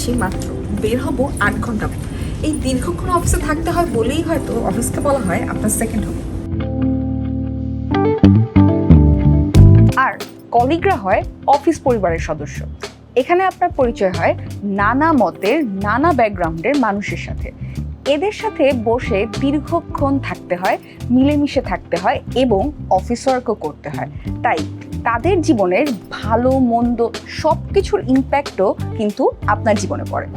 যাচ্ছি মাত্র। বের হব আট ঘণ্টা এই দীর্ঘক্ষণ অফিসে থাকতে হয় বলেই হয়তো অফিসকে বলা হয় আপনার সেকেন্ড হোম আর কলিগরা হয় অফিস পরিবারের সদস্য। এখানে আপনার পরিচয় হয় নানা মতের, নানা ব্যাকগ্রাউন্ডের মানুষের সাথে। এদের সাথে বসে দীর্ঘক্ষণ থাকতে হয়, মিলেমিশে থাকতে হয় এবং অফিস ওয়ার্কও করতে হয়। তাই তাদের জীবনের ভালো, মন্দ সব কিছুর ইম্প্যাক্টও কিন্তু আপনার জীবনে পড়ে।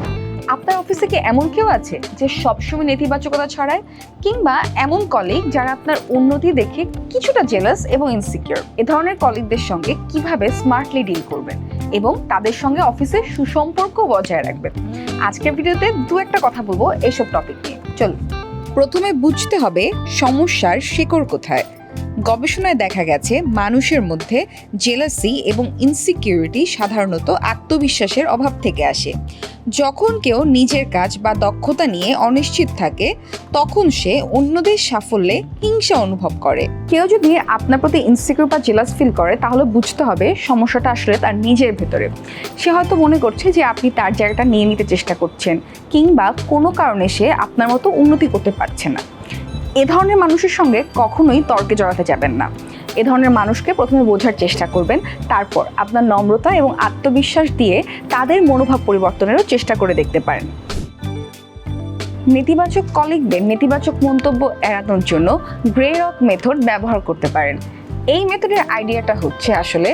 আপনার অফিসে কি এমন কেউ আছে যে সবসময় নেতিবাচকতা ছড়ায়? কিংবা এমন কলিগ যারা আপনার উন্নতি দেখে কিছুটা জেলাস এবং ইনসিকিউর এ ধরনের কলিগদের সঙ্গে কীভাবে স্মার্টলি ডিল করবেন? এবং তাদের সঙ্গে অফিসে সুসম্পর্ক বজায় রাখবেন? আজকের ভিডিওতে দু একটা কথা বলব এইসব টপিক নিয়ে। চলুন। প্রথমে বুঝতে হবে সমস্যার শেকড় কোথায়। গবেষণায় দেখা গেছে, মানুষের মধ্যে জেলাসি এবং ইনসিকিউরিটি সাধারণত আত্মবিশ্বাসের অভাব থেকে আসে। যখন কেউ নিজের কাজ বা দক্ষতা নিয়ে অনিশ্চিত থাকে, তখন সে অন্যদের সাফল্যে হিংসা অনুভব করে। কেউ যদি আপনার প্রতি ইনসিকিউর বা জেলাস ফিল করে, তাহলে বুঝতে হবে সমস্যাটা আসলে তার নিজের ভেতরে। সে হয়তো মনে করছে যে আপনি তার জায়গাটা নিয়ে নিতে চেষ্টা করছেন, কিংবা কোনো কারণে সে আপনার মতো উন্নতি করতে পারছে না। এ ধরনের মানুষের সঙ্গে কখনোই তর্কে জড়াতে যাবেন না। এ ধরনের মানুষকে প্রথমে বোঝার চেষ্টা করবেন, তারপর আপনার নম্রতা এবং আত্মবিশ্বাস দিয়ে তাদের মনোভাব পরিবর্তনেরও চেষ্টা করে দেখতে পারেন। নেতিবাচক কলিগদের নেতিবাচক মন্তব্য এড়ানোর জন্য গ্রে রক মেথড ব্যবহার করতে পারেন। এই মেথডের আইডিয়াটা হচ্ছে আসলে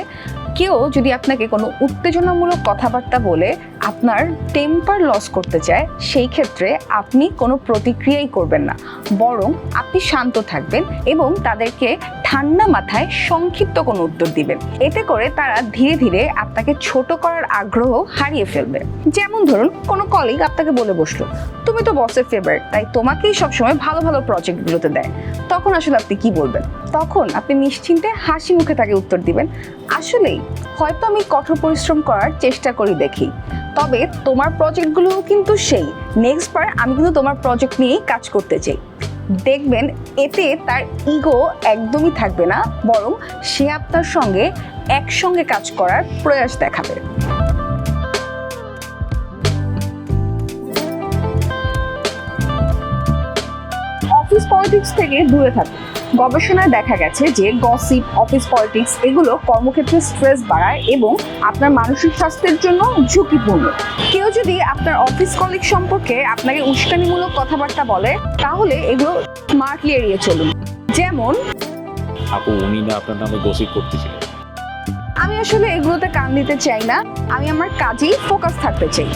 কেউ যদি আপনাকে কোনো উত্তেজনামূলক কথাবার্তা বলে আপনার টেম্পার লস করতে চায়, সেই ক্ষেত্রে আপনি কোনো প্রতিক্রিয়াই করবেন না। বরং আপনি শান্ত থাকবেন এবং তাদেরকে ঠান্ডা মাথায় সংক্ষিপ্ত কোনো উত্তর দিবেন এতে করে তারা ধীরে ধীরে আপনাকে ছোট করার আগ্রহ হারিয়ে ফেলবে। যেমন ধরুন, কোনো কলিগ আপনাকে বলে বসল, তুমি তো বসের ফেভারিট তাই তোমাকেই সবসময় ভালো ভালো প্রজেক্টগুলোতে দেয়। তখন আসলে আপনি কি বলবেন? তখন আপনি নিশ্চিন্তে হাসি মুখে তাকে উত্তর দিবেন, আসলেই, হয়তো আমি কঠোর পরিশ্রম করার চেষ্টা করি দেখি। তবে তোমার প্রজেক্টগুলোও কিন্তু সেই নেক্সট বার আমি কিন্তু তোমার প্রজেক্ট নিয়েই কাজ করতে চাই। দেখবেন এতে তার ইগো একদমই থাকবে না, বরং সে আপনার সঙ্গে একসঙ্গে কাজ করার প্রয়াস দেখাবে। পলিটিক্স থেকে দূরে থাকুন। গবেষণায় দেখা গেছে যে গসিপ অফিস পলিটিক্স এগুলো কর্মক্ষেত্রে স্ট্রেস বাড়ায় এবং আপনার মানসিক স্বাস্থ্যের জন্য ঝুঁকিপূর্ণ। কেউ যদি আপনার অফিস কলিগ সম্পর্কে আপনাকে উস্কানিমূলক কথাবার্তা বলে তাহলে এগুলো স্মার্টলি এড়িয়ে চলুন। যেমন আপু উনি না আপনার নামে গসিপ করতেছিলেন। আমি আসলে এগুলোতে কান দিতে চাই না। আমি আমার কাজেই ফোকাস থাকতে চাই।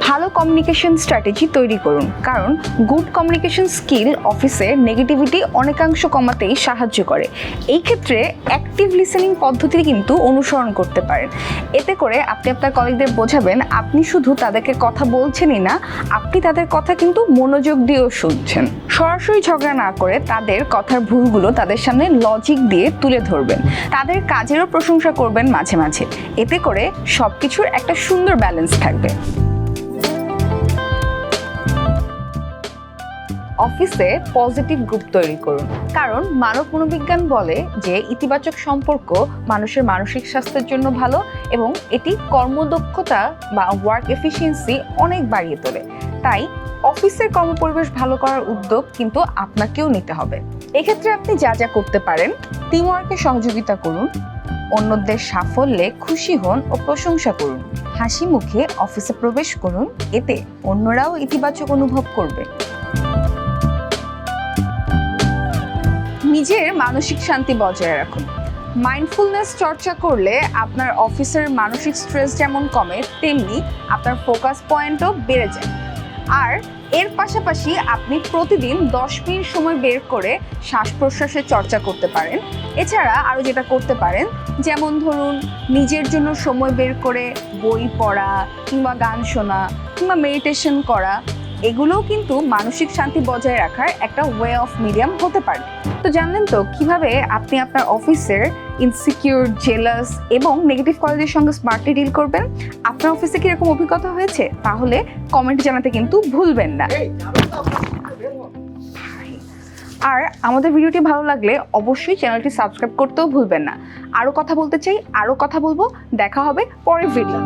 ভালো কমিউনিকেশন স্ট্র্যাটেজি তৈরি করুন। কারণ গুড কমিউনিকেশন স্কিল অফিসে নেগেটিভিটি অনেকাংশ কমাতেই সাহায্য করে। এই ক্ষেত্রে অ্যাক্টিভ লিসেনিং পদ্ধতি কিন্তু অনুসরণ করতে পারেন। এতে করে আপনি আপনার কলিগদের বোঝাবেন, আপনি শুধু তাদেরকে কথা বলছেনই না, আপনি তাদের কথা কিন্তু মনোযোগ দিয়েও শুনছেন। সরাসরি ঝগড়া না করে তাদের কথার ভুলগুলো তাদের সামনে লজিক দিয়ে তুলে ধরবেন। তাদের কাজেরও প্রশংসা করবেন মাঝে মাঝে। এতে করে সব কিছুর একটা সুন্দর ব্যালেন্স থাকবে। অফিসে পজিটিভ গ্রুপ তৈরি করুন। কারণ মানব মনোবিজ্ঞান বলে যে ইতিবাচক সম্পর্ক মানুষের মানসিক স্বাস্থ্যের জন্য ভালো এবং এটি কর্মদক্ষতা বা ওয়ার্ক এফিসিয়েন্সি অনেক বাড়িয়ে তোলে। তাই অফিসের কর্মপরিবেশ ভালো করার উদ্যোগ কিন্তু আপনাকেও নিতে হবে। এক্ষেত্রে আপনি যা যা করতে পারেন টিমওয়ার্কে সহযোগিতা করুন, অন্যদের সাফল্যে খুশি হন ও প্রশংসা করুন। হাসি মুখে অফিসে প্রবেশ করুন, এতে অন্যরাও ইতিবাচক অনুভব করবে। নিজের মানসিক শান্তি বজায় রাখুন। মাইন্ডফুলনেস চর্চা করলে আপনার অফিসের মানসিক স্ট্রেস যেমন কমে, তেমনি আপনার ফোকাস পয়েন্টও বেড়ে যায়। আর এর পাশাপাশি আপনি প্রতিদিন দশ মিনিট সময় বের করে শ্বাস প্রশ্বাসের চর্চা করতে পারেন। এছাড়া আরও যেটা করতে পারেন, যেমন ধরুন নিজের জন্য সময় বের করে বই পড়া কিংবা গান শোনা কিংবা মেডিটেশন করা। এগুলোও কিন্তু মানসিক শান্তি বজায় রাখার একটা ওয়ে অফ মিডিয়াম হতে পারে। তো জানলেন তো কীভাবে আপনি আপনার অফিসের ইনসিকিউর জেলাস এবং নেগেটিভ কলেজের সঙ্গে স্মার্টলি ডিল করবেন? আপনার অফিসে কি এরকম অভিজ্ঞতা হয়েছে? তাহলে কমেন্ট জানাতে কিন্তু ভুলবেন না। আর আমাদের ভিডিওটি ভালো লাগলে অবশ্যই চ্যানেলটি সাবস্ক্রাইব করতেও ভুলবেন না। আরও কথা বলতে চাই আরও কথা বলব। দেখা হবে পরের ভিডিও